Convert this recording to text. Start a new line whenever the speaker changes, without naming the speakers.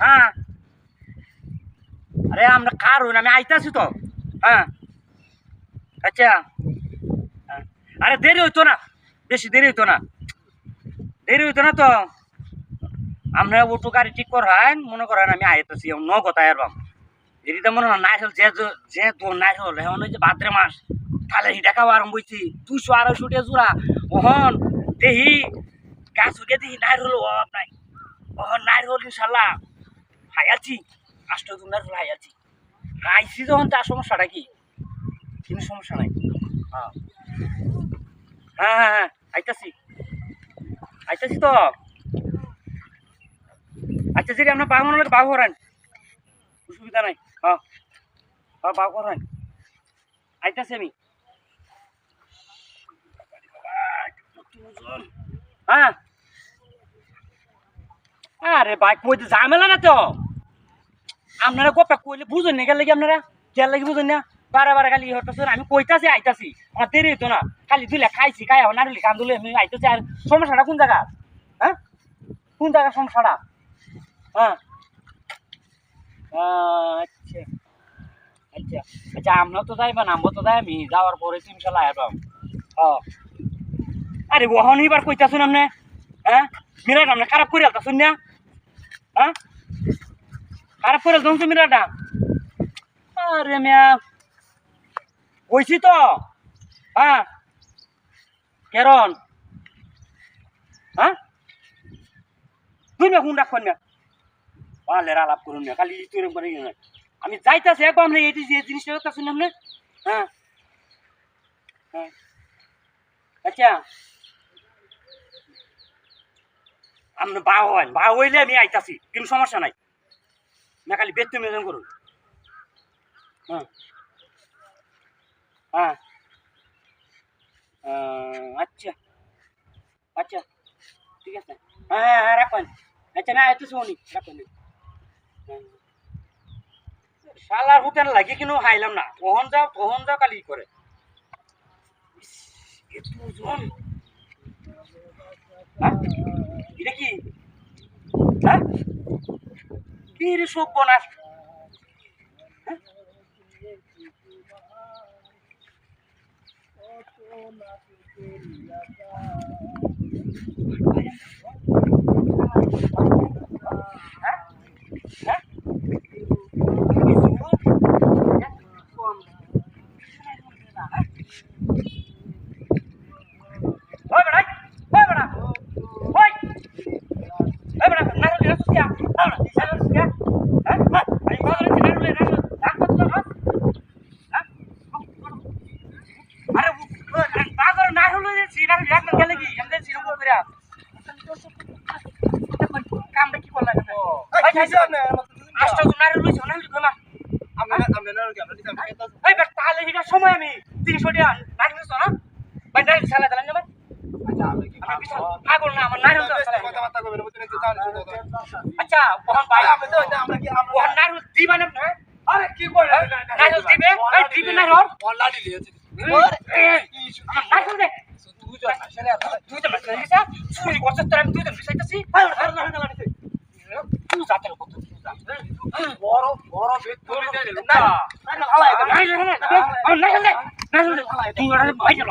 হ্যাঁ। আরে, আমরা কার হইন আমি আইতাছি তো। হ্যাঁ। আচ্ছা। হ্যাঁ। আরে, দেরি হইতো না। বেশি দেরি হইতো না। দেরি হইতো না তো। আমরা ওটু গাড়ি ঠিক করান মনে করেন আমি আইতাছি ন কথা এরবাম এদিকে মনে হয় নাইরল যে যে তো নাইরল এখন ওই যে ভাদ্রে মাস, তাহলে হিটা খাওয়া আরম্ভ হইছি। দুশো আড়াইশো টিয়া জোড়া। ওহন, দেহি, গাছ উঠে দেখি নাইরল অভাব নাই। ওহন নাইরল ইনশাল্লাহ। হাইয়াছি আষ্ট দিন নাইরল হাইয়াছি খাইছি যখন তার সমস্যাটা কি কোনো সমস্যা নাই। হ্যাঁ। হ্যাঁ হ্যাঁ হ্যাঁ আইতাছি। আইতাছি তো। আচ্ছা যদি আপনার বাহু মনে বাহু করেন। অসুবিধা নাই। হ্যাঁ। হ্যাঁ বাহু আইতাছি আমি। হ্যাঁ। আরে ভাই কই ঝামেলা না তো? আপনারা গোপা কইলে বুঝুন না, গেলে আপনারা? গেলে লাগি বুঝুন না? বারে বারে খালি হতাছে আমি কইতাছি, আইতাছি। আমার দেরি হইতো না। খালি দুইলে খাইছি খাই না নারুলি কান্দুলে আমি আইতাছি। আর সমস্যাটা কোন জায়গা? হ্যাঁ? কোন জায়গা সমস্যাটা? হ্যাঁ? আচ্ছা। আচ্ছা। আচ্ছা আমরাও তো যাইবা না, আমরাও তো যাই আমি যাওয়ার পরে ইনশাল্লাহ আসবাম আরে, ওহন এবার কইতাছুন আপনি? হ্যাঁ? মিরাট আপনি খারাপ করে আলতাছুন না? হ্যাঁ? খারাপ করে আলতাম তো মিরাটা। আরে মিয়া, কইছি তো। হ্যাঁ? কেরন হ্যাঁ? তুই না ফোন রাখবেন না পালের আলাপ করুন না খালি তুই করে না আমি যাইতাছি, একবার আপনি এই যে জিনিসটা করতেছেন আপনি হ্যাঁ? হ্যাঁ। আচ্ছা। আপনি বা হন বা হইলে আমি আইতাছি কোনো সমস্যা নাই। না, খালি বেতন মেজন করুন হ্যাঁ। হ্যাঁ। আচ্ছা। আচ্ছা। ঠিক আছে। হ্যাঁ হ্যাঁ হ্যাঁ রাখবেন আচ্ছা না, এত শুনি রাখবেন হ্যাঁ। শালার হোটেল লাগে কিন্তু হাইলাম না। কখন যাও কখন যাও কালি করে। হ্যাঁ? এটা কি? কি রে সব বনাস হ্যাঁ? হ্যাঁ? হ্যাঁ? ওই বেড়া, ওই বেড়া, ওই। ওই বেড়া, নারুল এরা সুস্কিয়া, নারুল, নারুল সুস্কিয়া। হ্যাঁ? হ্যাঁ, আমি কথা বলছি, নারুল, নারুল, রাগ করছ না, হ্যাঁ? হ্যাঁ? আরে, উ- ও, তা করে নারুল হয়েছি, নারুল এক মিনিট গেলে কি? এমনি সিরকম কইরা। কামটা কি করলা এখানে? ওই, খাইছো? আষ্ট জন নারুল হয়েছে, নারুল কইমা। এই বেটা, তাহলে এটার সময় আমি তিনশো টাকা নারকেল দিছো না? ভাই, নারকেল ছাড়া দিলাম না ভাই? আমার বিশাল পাগল না, আমার নারকেল দেওয়া ছাড়া দিলাম। আচ্ছা, ওখান ভাই, ওখান নারকেল দিবা না আপনি? নারকেল দিবে? এই, দিবে নারকেল? এই, আমার নারকেল দে। দুইজন বাচ্চা হয়ে গেছে, চুরি করছে, তোর আমি দুইজন বিষাইতেছি। এই, নারকেল, নারকেল, নারকেল। তুই যা, তাহলে কত, তুই যা। নারকেল, নারকেল, নারকেল, নারকেল দে, নারকেল দে। তুই ওরা ভাই গেল।